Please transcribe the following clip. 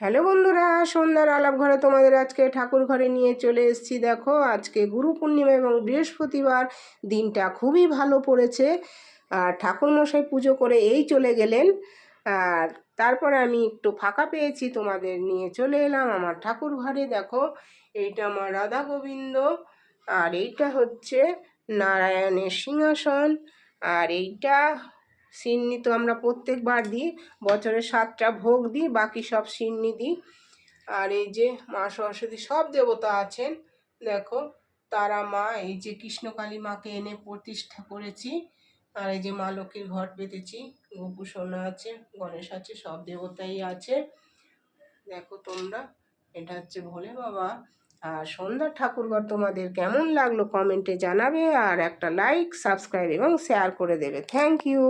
Hello বন্ধুরা, সন্ধ্যার আলাপ ঘরে তোমাদের আজকে ঠাকুর ঘরে নিয়ে চলে এসেছি। দেখো, আজকে গুরু পূর্ণিমা এবং বৃহস্পতিবার, দিনটা খুবই ভালো পড়েছে। আর ঠাকুরমশাই পুজো করে এই চলে গেলেন। আর তারপরে আমি একটু ফাঁকা পেয়েছি, তোমাদের নিয়ে চলে এলাম আমার ঠাকুর ঘরে। দেখো, এইটা আমার রাধা গোবিন্দ, আর এইটা হচ্ছে নারায়ণের সিংহাসন, আর এইটা সিন্নি তো আমরা প্রত্যেকবার দিই বছরে সাতটা ভোগ দিই, বাকি সব সিন্নি দিই। আর এই যে মা সরস্বতী সব দেবতা আছেন, দেখো, তারা মা, এই যে কৃষ্ণকালী মাকে এনে প্রতিষ্ঠা করেছি, আর এই যে মা লক্ষ্মীর ঘট পেতেছি গোপু সোনা আছে, গণেশ আছে, সব দেবতাই আছে। দেখো তোমরা, এটা হচ্ছে ভোলে বাবা। আর সন্ধ্যার ঠাকুরঘর তোমাদের কেমন লাগল কমেন্টে জানাবে, আর একটা লাইক সাবস্ক্রাইব এবং শেয়ার করে দেবে। Thank you